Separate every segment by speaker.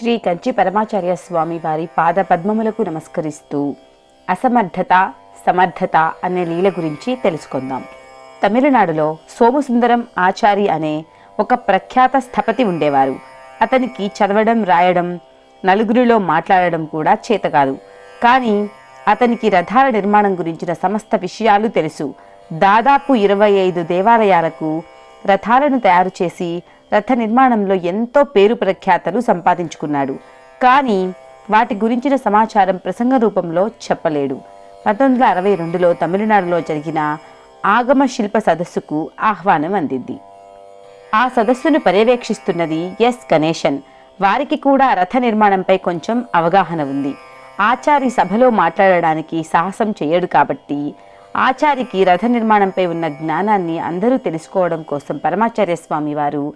Speaker 1: శ్రీ కంచి పరమాచార్య స్వామి వారి పాద పద్మములకు నమస్కరిస్తూ అసమర్థత సమర్థత అనే లీల గురించి తెలుసుకుందాం. తమిళనాడులో సోమసుందరం ఆచారి అనే ఒక ప్రఖ్యాత స్థపతి ఉండేవారు. అతనికి చదవడం రాయడం నలుగురిలో మాట్లాడడం కూడా చేత కాదు కానీ అతనికి రథాల నిర్మాణం గురించిన సమస్త విషయాలు తెలుసు. దాదాపు ఇరవై ఐదు దేవాలయాలకు రథాలను తయారు చేసి రథ నిర్మాణంలో ఎంతో పేరు ప్రఖ్యాతలు సంపాదించుకున్నాడు. కానీ వాటి గురించిన సమాచారం ప్రసంగ రూపంలో చెప్పలేడు. పంతొమ్మిది వందల అరవై రెండులో తమిళనాడులో జరిగిన ఆగమ శిల్ప సదస్సుకు ఆహ్వానం అందింది. ఆ సదస్సును పర్యవేక్షిస్తున్నది ఎస్ గణేశన్. వారికి కూడా రథ నిర్మాణంపై కొంచెం అవగాహన ఉంది. ఆచారి సభలో మాట్లాడడానికి సాహసం చేయడు కాబట్టి ఆచారికి రథ నిర్మాణంపై ఉన్న జ్ఞానాన్ని అందరూ తెలుసుకోవడం కోసం పరమాచార్య స్వామి వారు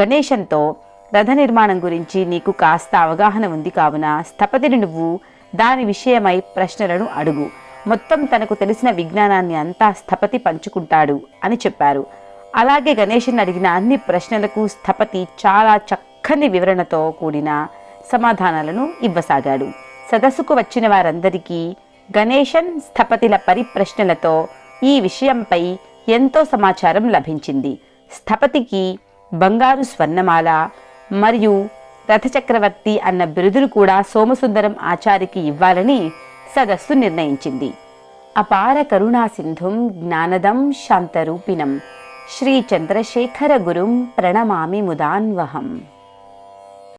Speaker 1: గణేశంతో రథ నిర్మాణం గురించి నీకు కాస్త అవగాహన ఉంది కావున స్థపతిని నువ్వు దాని విషయమై ప్రశ్నలను అడుగు. మొత్తం తనకు తెలిసిన విజ్ఞానాన్ని అంతా స్థపతి పంచుకుంటాడు అని చెప్పారు. అలాగే గణేశన్ అడిగిన అన్ని ప్రశ్నలకు స్థపతి చాలా చక్కని వివరణతో కూడిన సమాధానాలను ఇవ్వసాగాడు. సదస్సుకు వచ్చిన వారందరికీ గణేశన్ స్థపతిల పరిప్రశ్నలతో ఈ విషయంపై ఎంతో సమాచారం లభించింది. స్థపతికి బంగారు స్వర్ణమాల మరియు రథచక్రవర్తి అన్న బిరుదును కూడా సోమసుందరం ఆచారికి ఇవ్వాలని సదస్సు నిర్ణయించింది. అపార కరుణాసింధుం జ్ఞానదం శాంతరూపిణం. శ్రీ చంద్రశేఖర గురుం ప్రణమామి ముదాన్వహం.